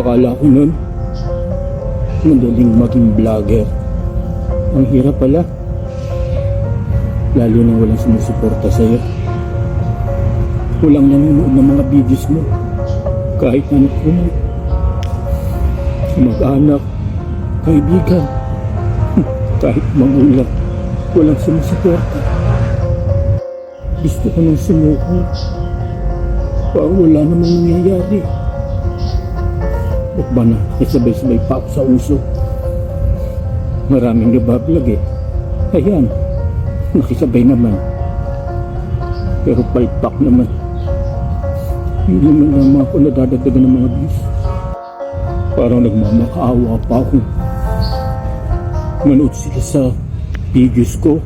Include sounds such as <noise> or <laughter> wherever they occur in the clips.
Akala ko nun, madaling maging vlogger. Ang hirap pala. Lalo na walang sumusuporta sa'yo. Walang nanonood ng mga videos mo. Kahit anak ko mo. Mag-anak, kaibigan, <laughs> kahit magulang, walang sumusuporta. Gusto ko nang sumuko. Parang wala namang nangyayari. Ba't ba na isabay-sabay pa ako sa uso? Maraming nabablog eh. Ayan, nakisabay naman. Pero palpak naman. Hindi man naman ako nadadagdagan ng mga views. Parang nagmamakaawa pa ako. Manood sila sa videos ko.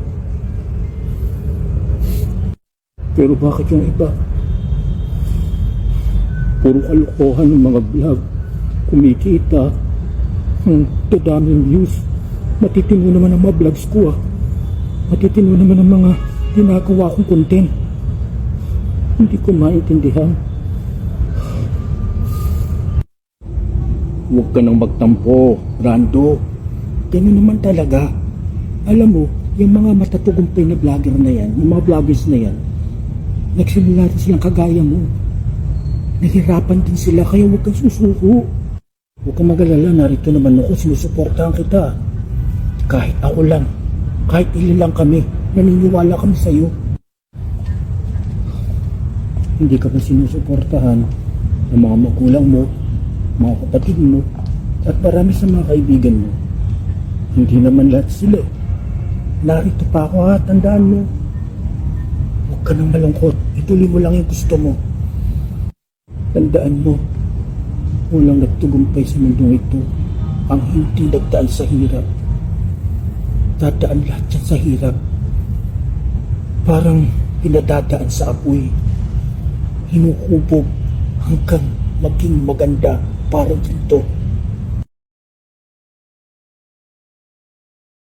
Pero bakit yung iba? Puro kalokohan ng mga vlog. Kumikita. Hmm, to views. Matitino naman ang mga vlogs ko ah. Matitino naman ang mga ginagawa kong content. Hindi ko maintindihan. Huwag ka nang magtampo, Rando. Ganun naman talaga. Alam mo, yung mga matatugumpay na vlogger na yan, yung mga vloggers na yan, nagsimula rin silang kagaya mo. Nahirapan din sila, kaya huwag kang susuko. Huwag kang magalala, narito naman ako, sinusuportahan kita. Kahit ako lang, kahit ilan lang kami, naniniwala kami sa'yo. Hindi ka ba sinusuportahan ng mga magulang mo, mga kapatid mo, at marami sa mga kaibigan mo. Hindi naman lahat sila. eh. Narito pa ako ha, tandaan mo. Huwag ka nang malungkot. Ituloy mo lang yung gusto mo. Tandaan mo, walang nagtugumpay sa mundong ito ang hindi nagdaan sa hirap. Dadaan lahat yan sa hirap. Parang pinadadaan sa apoy. Hinukubog hanggang maging maganda para dito.